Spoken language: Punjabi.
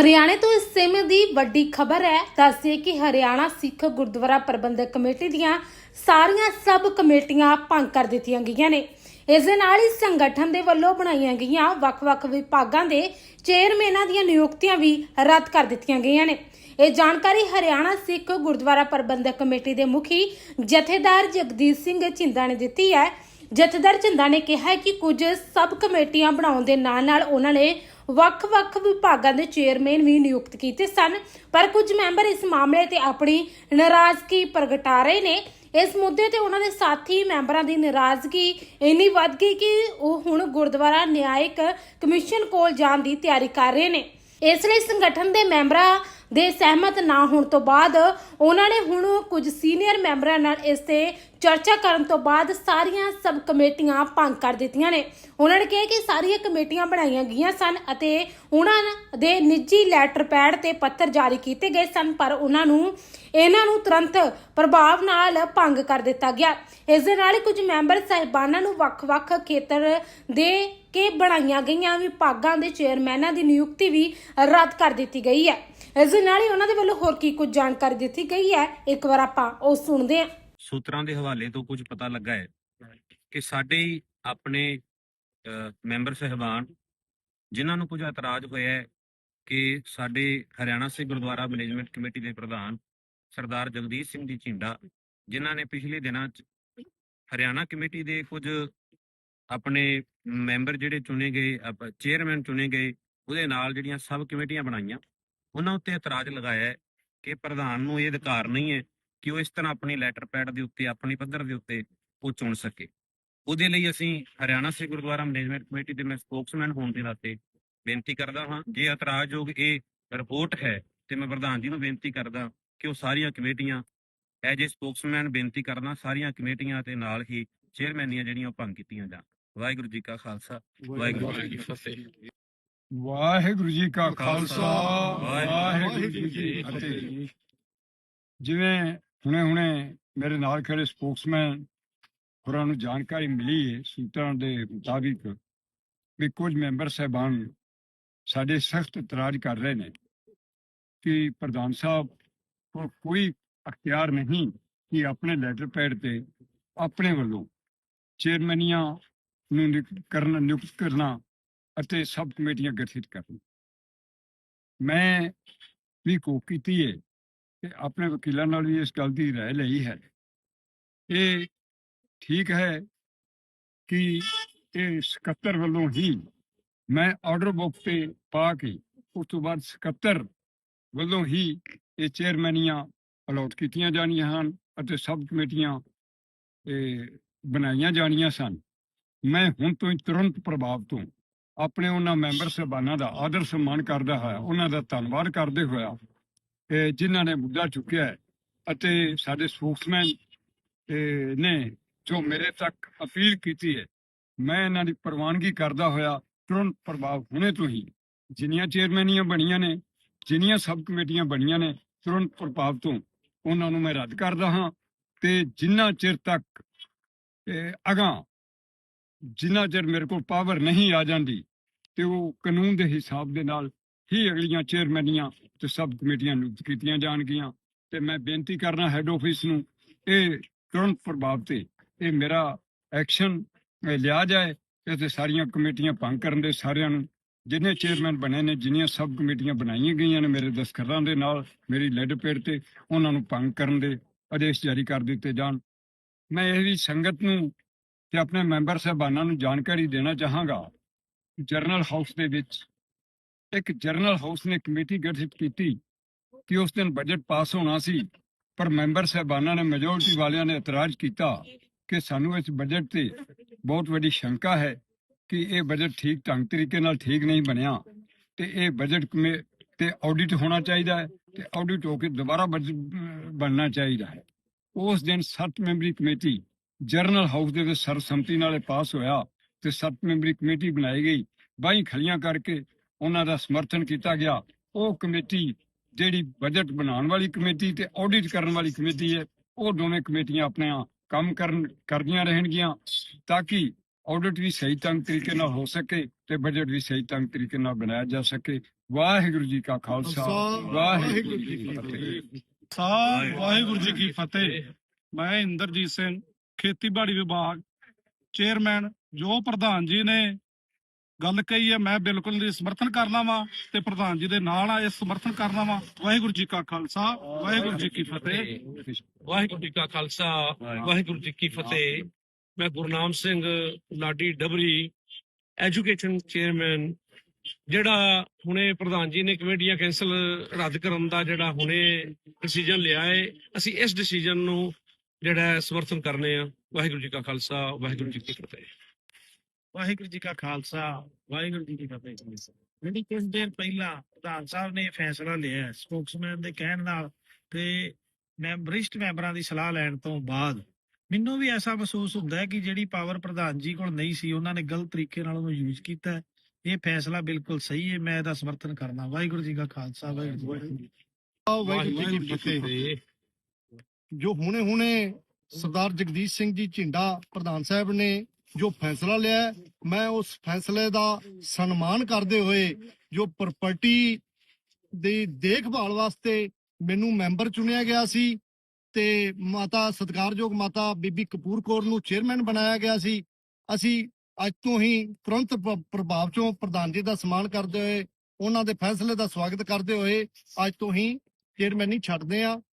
ਹਰਿਆਣੇ ਤੋਂ ਇਸ ਸਮੇਂ ਦੀ ਵੱਡੀ ਖਬਰ ਹੈ। ਦੱਸਦੇ ਕਿ ਹਰਿਆਣਾ ਸਿੱਖ ਗੁਰਦੁਆਰਾ ਪ੍ਰਬੰਧਕ ਕਮੇਟੀ ਦੀਆਂ ਸਾਰੀਆਂ ਸਬ ਕਮੇਟੀਆਂ ਭੰਗ ਕਰ ਦਿੱਤੀਆਂ ਗਈਆਂ ਨੇ। ਇਸ ਦੇ ਨਾਲ ਹੀ ਸੰਗਠਨ ਦੇ ਵੱਲੋਂ ਬਣਾਈਆਂ ਗਈਆਂ ਵੱਖ-ਵੱਖ ਵਿਭਾਗਾਂ ਦੇ ਚੇਅਰਮੈਨਾਂ ਦੀਆਂ ਨਿਯੁਕਤੀਆਂ ਵੀ ਰੱਦ ਕਰ ਦਿੱਤੀਆਂ ਗਈਆਂ ਨੇ। ਇਹ ਜਾਣਕਾਰੀ ਹਰਿਆਣਾ ਸਿੱਖ ਗੁਰਦੁਆਰਾ ਪ੍ਰਬੰਧਕ ਕਮੇਟੀ ਦੇ ਮੁਖੀ ਜਥੇਦਾਰ ਜਗਦੀਸ਼ ਸਿੰਘ ਝਿੰਦਾ ਨੇ ਦਿੱਤੀ ਹੈ। ਜਥੇਦਾਰ ਝਿੰਦਾ ਨੇ ਕਿਹਾ ਕਿ ਕੁਝ ਸਬ ਕਮੇਟੀਆਂ ਬਣਾਉਣ ਦੇ ਨਾਲ-ਨਾਲ ਉਹਨਾਂ ਨੇ ਵੱਖ-ਵੱਖ ਵਿਭਾਗਾਂ ਦੇ ਚੇਅਰਮੈਨ ਵੀ ਨਿਯੁਕਤ ਕੀਤੇ ਸਨ। ਪਰ ਕੁਝ ਮੈਂਬਰ ਇਸ ਮਾਮਲੇ ਤੇ ਆਪਣੀ ਨਾਰਾਜ਼ਗੀ ਪ੍ਰਗਟਾ ਰਹੇ ਨੇ। ਇਸ ਮੁੱਦੇ ਤੇ ਉਹਨਾਂ ਦੇ ਸਾਥੀ ਮੈਂਬਰਾਂ ਦੀ ਨਾਰਾਜ਼ਗੀ ਇੰਨੀ ਵੱਧ ਗਈ ਕਿ ਉਹ ਹੁਣ ਗੁਰਦੁਆਰਾ ਨਿਆਇਕ ਕਮਿਸ਼ਨ ਕੋਲ ਜਾਣ ਦੀ ਤਿਆਰੀ ਕਰ ਰਹੇ ਨੇ। ਇਸ ਲਈ ਸੰਗਠਨ ਦੇ ਮੈਂਬਰਾਂ ਦੇ ਸਹਿਮਤ ਨਾ ਹੋਣ ਤੋਂ ਬਾਅਦ ਉਹਨਾਂ ਨੇ ਹੁਣ ਕੁਝ ਸੀਨੀਅਰ ਮੈਂਬਰਾਂ ਨਾਲ ਇਸ ਤੇ ਚਰਚਾ ਕਰਨ ਤੋਂ ਬਾਅਦ ਸਾਰੀਆਂ ਸਬ ਕਮੇਟੀਆਂ ਭੰਗ ਕਰ ਦਿੱਤੀਆਂ ਨੇ। ਉਹਨਾਂ ਨੇ ਕਿਹਾ ਕਿ ਸਾਰੀਆਂ ਕਮੇਟੀਆਂ ਬਣਾਈਆਂ ਗਈਆਂ ਸਨ ਅਤੇ ਉਹਨਾਂ ਦੇ ਨਿੱਜੀ ਲੈਟਰ ਪੈਡ ਤੇ ਪੱਤਰ ਜਾਰੀ ਕੀਤੇ ਗਏ ਸਨ, ਪਰ ਉਹਨਾਂ ਨੂੰ, ਇਹਨਾਂ ਨੂੰ ਤੁਰੰਤ ਪ੍ਰਭਾਵ ਨਾਲ ਭੰਗ ਕਰ ਦਿੱਤਾ ਗਿਆ। ਇਸ ਦੇ ਨਾਲ ਹੀ ਕੁਝ ਮੈਂਬਰ ਸਾਹਿਬਾਨਾਂ ਨੂੰ ਵੱਖ-ਵੱਖ ਖੇਤਰ ਦੇ ਕੇ ਬਣਾਈਆਂ ਗਈਆਂ ਵਿਭਾਗਾਂ ਦੇ ਚੇਅਰਮੈਨਾਂ ਦੀ ਨਿਯੁਕਤੀ ਵੀ ਰੱਦ ਕਰ ਦਿੱਤੀ ਗਈ ਹੈ। ਇਸ ਦੇ ਨਾਲ ਹੀ ਉਹਨਾਂ ਦੇ ਵੱਲੋਂ ਹੋਰ ਕੀ ਕੁਝ ਜਾਣਕਾਰੀ ਦਿੱਤੀ ਗਈ ਹੈ, ਇੱਕ ਵਾਰ ਆਪਾਂ ਉਹ ਸੁਣਦੇ ਹਾਂ। ਸੂਤਰਾਂ ਦੇ ਹਵਾਲੇ ਤੋਂ ਕੁਝ ਪਤਾ ਲੱਗਾ ਹੈ ਕਿ ਸਾਡੇ ਹੀ ਆਪਣੇ ਮੈਂਬਰ ਸਹਿਬਾਨ, ਜਿਨ੍ਹਾਂ ਨੂੰ ਕੁਝ ਇਤਰਾਜ਼ ਹੋਇਆ ਹੈ ਕਿ ਸਾਡੇ ਹਰਿਆਣਾ ਸਿੱਖ ਗੁਰਦੁਆਰਾ ਮੈਨੇਜਮੈਂਟ ਕਮੇਟੀ ਦੇ ਪ੍ਰਧਾਨ ਸਰਦਾਰ ਜਗਦੀਸ਼ ਸਿੰਘ ਜੀ ਝਿੰਡਾ, ਜਿਨ੍ਹਾਂ ਨੇ ਪਿਛਲੇ ਦਿਨਾਂ 'ਚ ਹਰਿਆਣਾ ਕਮੇਟੀ ਦੇ ਕੁਝ ਆਪਣੇ ਮੈਂਬਰ ਜਿਹੜੇ ਚੁਣੇ ਗਏ ਚੇਅਰਮੈਨ ਚੁਣੇ ਗਏ, ਉਹਦੇ ਨਾਲ ਜਿਹੜੀਆਂ ਸਬ ਕਮੇਟੀਆਂ ਬਣਾਈਆਂ, ਉਹਨਾਂ ਉੱਤੇ ਇਤਰਾਜ਼ ਲਗਾਇਆ ਹੈ ਕਿ ਪ੍ਰਧਾਨ ਨੂੰ ਇਹ ਅਧਿਕਾਰ ਨਹੀਂ ਹੈ ਕਿ ਉਹ ਇਸ ਤਰ੍ਹਾਂ ਆਪਣੀ ਲੈਟਰ ਪੈਡ ਦੇ ਉੱਤੇ, ਆਪਣੀ ਪੱਧਰ ਦੇ ਉੱਤੇ ਉਹ ਚੁਣ ਸਕੇ। ਉਹਦੇ ਲਈ ਅਸੀਂ ਹਰਿਆਣਾ ਸਿੱਖ ਗੁਰਦੁਆਰਾ ਮੈਨੇਜਮੈਂਟ ਕਮੇਟੀ ਦੇ ਮੈਂ ਸਪੋਕਸਮੈਨ ਹੋਣ ਦੇ ਨਾਤੇ ਬੇਨਤੀ ਕਰਦਾ ਹਾਂ, ਜੇ ਇਤਰਾਜ਼ਯੋਗ ਇਹ ਰਿਪੋਰਟ ਹੈ ਤੇ ਮੈਂ ਪ੍ਰਧਾਨ ਜੀ ਨੂੰ ਬੇਨਤੀ ਕਰਦਾ ਕਿ ਉਹ ਸਾਰੀਆਂ ਕਮੇਟੀਆਂ, ਐਜ ਏ ਸਪੋਕਸਮੈਨ ਬੇਨਤੀ ਕਰਦਾ ਸਾਰੀਆਂ ਕਮੇਟੀਆਂ ਤੇ ਨਾਲ ਹੀ ਚੇਅਰਮੈਨੀਆਂ ਜਿਹੜੀਆਂ ਉਹ ਭੰਗ ਕੀਤੀਆਂ ਜਾਣ। ਵਾਹਿਗੁਰੂ ਜੀ ਕਾ ਖਾਲਸਾ ਵਾਹਿਗੁਰੂ ਜੀ ਕੀ ਫਤਿਹ। ਵਾਹਿਗੁਰੂ ਜੀ ਕਾ ਖਾਲਸਾ ਵਾਹਿਗੁਰੂ ਜੀ ਕੀ ਫਤਿਹ। ਜਿਵੇਂ ਹੁਣੇ ਹੁਣੇ ਮੇਰੇ ਨਾਲ ਖੜੇ ਸਪੋਕਸਮੈਨ ਹੋਰਾਂ ਨੂੰ ਜਾਣਕਾਰੀ ਮਿਲੀ ਹੈ ਸੂਤਰਾਂ ਦੇ ਮੁਤਾਬਿਕ ਵੀ ਕੁਝ ਮੈਂਬਰ ਸਹਿਬਾਨ ਸਾਡੇ ਸਖਤ ਇਤਰਾਜ਼ ਕਰ ਰਹੇ ਨੇ ਕਿ ਪ੍ਰਧਾਨ ਸਾਹਿਬ ਕੋਲ ਕੋਈ ਅਖਤਿਆਰ ਨਹੀਂ ਕਿ ਆਪਣੇ ਲੈਟਰ ਪੈਡ ਤੇ ਆਪਣੇ ਵੱਲੋਂ ਚੇਅਰਮੈਨੀਆਂ ਨੂੰ ਨਿਯੁਕਤ ਕਰਨਾ ਨਿਯੁਕਤ ਕਰਨਾ ਅਤੇ ਸਬ ਕਮੇਟੀਆਂ ਗਠਿਤ ਕਰਨ। ਮੈਂ ਵੀ ਕੋ ਕੀਤੀ ਹੈ ਕਿ ਆਪਣੇ ਵਕੀਲਾਂ ਨਾਲ ਵੀ ਇਸ ਗੱਲ ਦੀ ਰਾਏ ਲਈ ਹੈ। ਇਹ ਠੀਕ ਹੈ ਕਿ ਇਹ ਸਕੱਤਰ ਵੱਲੋਂ ਹੀ ਮੈਂ ਆਰਡਰ ਬੁੱਕ ਤੇ ਪਾ ਕੇ ਉਸ ਤੋਂ ਬਾਅਦ ਸਕੱਤਰ ਵੱਲੋਂ ਹੀ ਇਹ ਚੇਅਰਮੈਨੀਆਂ ਅਲਾਟ ਕੀਤੀਆਂ ਜਾਣੀਆਂ ਹਨ ਅਤੇ ਸਬ ਕਮੇਟੀਆਂ ਇਹ ਬਣਾਈਆਂ ਜਾਣੀਆਂ ਸਨ। ਮੈਂ ਹੁਣ ਤੋਂ ਹੀ ਤੁਰੰਤ ਪ੍ਰਭਾਵ ਤੋਂ ਆਪਣੇ ਉਹਨਾਂ ਮੈਂਬਰ ਸਹਿਬਾਨਾਂ ਦਾ ਆਦਰ ਸਨਮਾਨ ਕਰਦਾ ਹੋਇਆ, ਉਹਨਾਂ ਦਾ ਧੰਨਵਾਦ ਕਰਦੇ ਹੋਇਆ ਇਹ ਜਿਨ੍ਹਾਂ ਨੇ ਮੁੱਦਾ ਚੁੱਕਿਆ ਹੈ ਅਤੇ ਸਾਡੇ ਸਪੋਕਸਮੈਨ ਨੇ ਜੋ ਮੇਰੇ ਤੱਕ ਅਪੀਲ ਕੀਤੀ ਹੈ, ਮੈਂ ਇਹਨਾਂ ਦੀ ਪ੍ਰਵਾਨਗੀ ਕਰਦਾ ਹੋਇਆ ਤੁਰੰਤ ਪ੍ਰਭਾਵ ਹੁਣੇ ਤੋਂ ਹੀ, ਜਿੰਨੀਆਂ ਚੇਅਰਮੈਨੀਆਂ ਬਣੀਆਂ ਨੇ, ਜਿੰਨੀਆਂ ਸਬ ਕਮੇਟੀਆਂ ਬਣੀਆਂ ਨੇ, ਤੁਰੰਤ ਪ੍ਰਭਾਵ ਤੋਂ ਉਹਨਾਂ ਨੂੰ ਮੈਂ ਰੱਦ ਕਰਦਾ ਹਾਂ, ਤੇ ਜਿੰਨਾ ਚਿਰ ਤੱਕ ਇਹ ਜਿੰਨਾ ਚਿਰ ਮੇਰੇ ਕੋਲ ਪਾਵਰ ਨਹੀਂ ਆ ਜਾਂਦੀ ਤੇ ਉਹ ਕਾਨੂੰਨ ਦੇ ਹਿਸਾਬ ਦੇ ਨਾਲ ਹੀ ਅਗਲੀਆਂ ਚੇਅਰਮੈਨੀਆਂ ਤੇ ਸਬ ਕਮੇਟੀਆਂ ਨਿਯੁਕਤ ਕੀਤੀਆਂ ਜਾਣਗੀਆਂ। ਤੇ ਮੈਂ ਬੇਨਤੀ ਕਰਨਾ ਹੈੱਡ ਆਫਿਸ ਨੂੰ, ਇਹ ਤੁਰੰਤ ਪ੍ਰਭਾਵ ਤੇ ਇਹ ਮੇਰਾ ਐਕਸ਼ਨ ਲਿਆ ਜਾਏ ਤੇ ਸਾਰੀਆਂ ਕਮੇਟੀਆਂ ਭੰਗ ਕਰਨ ਦੇ ਸਾਰਿਆਂ ਨੂੰ, ਜਿੰਨੇ ਚੇਅਰਮੈਨ ਬਣੇ ਨੇ, ਜਿੰਨੀਆਂ ਸਬ ਕਮੇਟੀਆਂ ਬਣਾਈਆਂ ਗਈਆਂ ਨੇ ਮੇਰੇ ਦਸਖਤਾਂ ਦੇ ਨਾਲ, ਮੇਰੀ ਲੈਡ ਪੇੜ ਤੇ, ਉਹਨਾਂ ਨੂੰ ਭੰਗ ਕਰਨ ਦੇ ਆਦੇਸ਼ ਜਾਰੀ ਕਰ ਦਿੱਤੇ ਜਾਣ। ਮੈਂ ਇਹ ਵੀ ਸੰਗਤ ਨੂੰ ਤੇ ਆਪਣੇ ਮੈਂਬਰ ਸਾਹਿਬਾਨਾਂ ਨੂੰ ਜਾਣਕਾਰੀ ਦੇਣਾ ਚਾਹਾਂਗਾ। ਜਰਨਲ ਹਾਊਸ ਦੇ ਵਿੱਚ ਇੱਕ ਜਰਨਲ ਹਾਊਸ ਨੇ ਕਮੇਟੀ ਗਠਿਤ ਕੀਤੀ ਕਿ ਉਸ ਦਿਨ ਬਜਟ ਪਾਸ ਹੋਣਾ ਸੀ, ਪਰ ਮੈਂਬਰ ਸਾਹਿਬਾਨਾਂ ਨੇ ਮੈਜੋਰਟੀ ਵਾਲਿਆਂ ਨੇ ਇਤਰਾਜ਼ ਕੀਤਾ ਕਿ ਸਾਨੂੰ ਇਸ ਬਜਟ ਤੇ ਬਹੁਤ ਵੱਡੀ ਸ਼ੰਕਾ ਹੈ ਕਿ ਇਹ ਬਜਟ ਠੀਕ ਢੰਗ ਤਰੀਕੇ ਨਾਲ ਠੀਕ ਨਹੀਂ ਬਣਿਆ ਤੇ ਇਹ ਬਜਟ ਕਮੇ, ਤੇ ਆਡਿਟ ਹੋਣਾ ਚਾਹੀਦਾ ਹੈ ਤੇ ਆਡਿਟ ਹੋ ਕੇ ਦੁਬਾਰਾ ਬਜਟ ਬਣਨਾ ਚਾਹੀਦਾ ਹੈ। ਉਸ ਦਿਨ 7 ਮੈਂਬਰੀ ਕਮੇਟੀ ਜਰਨਲ ਹਾਊਸ ਦੇ ਵਿੱਚ ਸਰਬਸੰਮਤੀ ਨਾਲ ਪਾਸ ਹੋਇਆ ਤੇ 7 ਮੈਂਬਰੀ ਕਮੇਟੀ ਬਣਾਈ ਗਈ। ਬਾਈ ਖਲੀਆਂ ਕਰਕੇ ਉਹਨਾਂ ਦਾ ਸਮਰਥਨ ਕੀਤਾ ਗਿਆ। ਉਹ ਕਮੇਟੀ ਜਿਹੜੀ ਬਜਟ ਬਣਾਉਣ ਵਾਲੀ ਕਮੇਟੀ ਤੇ ਆਡਿਟ ਕਰਨ ਵਾਲੀ ਕਮੇਟੀ ਹੈ ਉਹ ਦੋਵੇਂ ਕਮੇਟੀਆਂ ਆਪਣੇ ਕੰਮ ਕਰਨ ਕਰਦੀਆਂ ਰਹਿਣਗੀਆਂ ਤਾਂ ਕਿ ਆਡਿਟ ਵੀ ਸਹੀ ਢੰਗ ਤਰੀਕੇ ਨਾਲ ਹੋ ਸਕੇ ਤੇ ਬਜਟ ਵੀ ਸਹੀ ਢੰਗ ਤਰੀਕੇ ਨਾਲ ਬਣਾਇਆ ਜਾ ਸਕੇ। ਵਾਹਿਗੁਰੂ ਜੀ ਕਾ ਖਾਲਸਾ। ਵਾਹਿਗੁਰੂ ਜੀ ਕੀ ਫਤਿਹ। ਵਾਹਿਗੁਰੂ ਜੀ ਕੀ ਫਤਿਹ। ਮੈਂ ਇੰਦਰਜੀਤ ਸਿੰਘ ਖੇਤੀਬਾੜੀ ਵਿਭਾਗ ਚੇਅਰਮੈਨ ਜੋ ਪ੍ਰਧਾਨ ਜੀ ਨੇ ਗੱਲ ਕਹੀ ਹੈ, ਮੈਂ ਬਿਲਕੁਲ ਦੀ ਸਮਰਥਨ ਕਰਨਾ ਵਾਂ ਤੇ ਪ੍ਰਧਾਨ ਜੀ ਦੇ ਨਾਲ ਆ, ਇਹ ਸਮਰਥਨ ਕਰਨਾ ਵਾਂ। ਵਾਹਿਗੁਰੂ ਜੀ ਕਾ ਖਾਲਸਾ, ਵਾਹਿਗੁਰੂ ਜੀ ਕੀ ਫਤਿਹ। ਵਾਹਿਗੁਰੂ ਜੀ ਕਾ ਖਾਲਸਾ, ਵਾਹਿਗੁਰੂ ਜੀ ਕੀ ਫਤਿਹ। ਮੈਂ ਗੁਰਨਾਮ ਸਿੰਘ ਲਾਡੀ ਡਬਰੀ ਐਜੂਕੇਸ਼ਨ ਚੇਅਰਮੈਨ ਜਿਹੜਾ ਹੁਣੇ ਪ੍ਰਧਾਨ ਜੀ ਨੇ ਕਮੇਟੀਆਂ ਕੈਂਸਲ ਰੱਦ ਕਰਨ ਦਾ ਜਿਹੜਾ ਹੁਣੇ ਡਿਸੀਜਨ ਲਿਆ ਹੈ ਅਸੀਂ ਇਸ ਡਿਸੀਜਨ ਨੂੰ ਜਿਹੜਾ ਸਮਰਥਨ ਕਰਨੇ ਆ। ਵਾਹਿਗੁਰੂ ਜੀ ਕਾ ਖਾਲਸਾ, ਵਾਹਿਗੁਰੂ ਜੀ ਕੀ ਫਤਿਹ। ਵਾਹਿਗੁਰੂ ਜੀ ਕਾ ਖਾਲਸਾ, ਵਾਹਿਗੁਰੂ ਜੀ ਕੀ ਫਤਿਹ ਜਿਹੜੀ ਕੁਝ ਦਿਨ ਪਹਿਲਾਂ ਪ੍ਰਧਾਨ ਸਾਹਿਬ ਨੇ ਫੈਸਲਾ ਲਿਆ ਸਪੋਕਸਮੈਨ ਦੇ ਕਹਿਣ ਨਾਲ ਤੇ ਮੈਂ ਵਰਿਸ਼ਟ ਮੈਂਬਰਾਂ ਦੀ ਸਲਾਹ ਲੈਣ ਤੋਂ ਬਾਅਦ, ਮੈਨੂੰ ਵੀ ਐਸਾ ਮਹਿਸੂਸ ਹੁੰਦਾ ਹੈ ਕਿ ਜਿਹੜੀ ਪਾਵਰ ਪ੍ਰਧਾਨ ਜੀ ਕੋਲ ਨਹੀਂ ਸੀ, ਉਹਨਾਂ ਨੇ ਗਲਤ ਤਰੀਕੇ ਨਾਲ ਉਹਨੂੰ ਯੂਜ਼ ਕੀਤਾ ਇਹ ਫੈਸਲਾ ਬਿਲਕੁਲ ਸਹੀ ਹੈ, ਮੈਂ ਇਹਦਾ ਸਮਰਥਨ ਕਰਨਾ ਵਾਹਿਗੁਰੂ ਜੀ ਕਾ ਖਾਲਸਾ, ਵਾਹਿਗੁਰੂ ਜੀ ਕੀ ਫਤਿਹ। ਵਾਹਿਗੁਰੂ ਜੋ ਹੁਣੇ ਹੁਣੇ ਸਰਦਾਰ ਜਗਦੀਸ਼ ਸਿੰਘ ਜੀ ਝਿੰਡਾ ਪ੍ਰਧਾਨ ਸਾਹਿਬ ਨੇ ਜੋ ਫੈਸਲਾ ਲਿਆ, ਮੈਂ ਉਸ ਫੈਸਲੇ ਦਾ ਸਨਮਾਨ ਕਰਦੇ ਹੋਏ ਜੋ ਪ੍ਰਾਪਰਟੀ ਦੀ ਦੇਖਭਾਲ ਵਾਸਤੇ ਮੈਨੂੰ ਮੈਂਬਰ ਚੁਣਿਆ ਗਿਆ ਸੀ ਤੇ ਮਾਤਾ ਸਤਿਕਾਰਯੋਗ ਮਾਤਾ ਬੀਬੀ ਕਪੂਰ ਕੌਰ ਨੂੰ ਚੇਅਰਮੈਨ ਬਣਾਇਆ ਗਿਆ ਸੀ। ਅਸੀਂ ਅੱਜ ਤੋਂ ਹੀ ਤੁਰੰਤ ਪ੍ਰਭਾਵ ਚੋਂ ਪ੍ਰਧਾਨ ਜੀ ਦਾ ਸਨਮਾਨ ਕਰਦੇ ਹੋਏ, ਉਹਨਾਂ ਦੇ ਫੈਸਲੇ ਦਾ ਸਵਾਗਤ ਕਰਦੇ ਹੋਏ ਅੱਜ ਤੋਂ ਹੀ ਚੇਅਰਮੈਨੀ ਛੱਡਦੇ ਆ